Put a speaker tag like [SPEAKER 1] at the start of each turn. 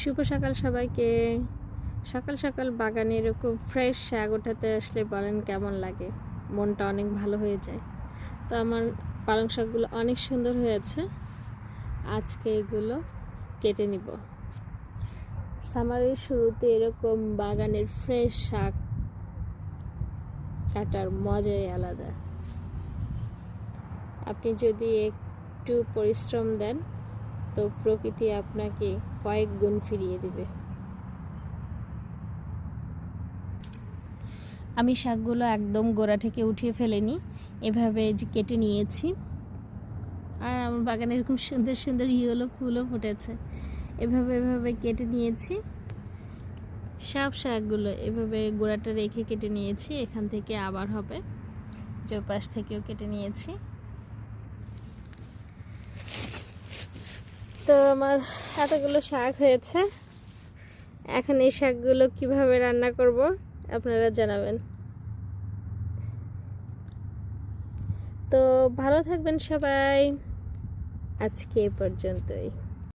[SPEAKER 1] শুভ সকাল সবাইকে। সকাল সকাল বাগানে এরকম ফ্রেশ শাক ওঠাতে আসলে বলেন কেমন লাগে? মনটা অনেক ভালো হয়ে যায়। তো আমার পালং শাকগুলো অনেক সুন্দর হয়েছে। আজকে এগুলো কেটে নিব। সামারের শুরুতে এরকম বাগানের ফ্রেশ শাক কাটার মজাই আলাদা। আপনি যদি একটু পরিশ্রম দেন তো প্রকৃতি আপনাকে কয়েক গুণ ফিরিয়ে দিবে। আমি শাকগুলো একদম গোড়া থেকে উঠিয়ে ফেলেনি, এভাবে যে কেটে নিয়েছি। আর আমার বাগানে এরকম সুন্দর সুন্দর ইয়েলো ফুলও ফুটেছে। এভাবে এভাবে কেটে নিয়েছি। সব শাকগুলো এভাবে গোড়াটা রেখে কেটে নিয়েছি, এখান থেকে আবার হবে। চৌপাশ থেকেও কেটে নিয়েছি। তো আমার এতগুলো শাক হয়েছে। এখন এই শাকগুলো কীভাবে রান্না করব, আপনারা জানাবেন। তো ভালো থাকবেন সবাই। আজকে এ পর্যন্তই।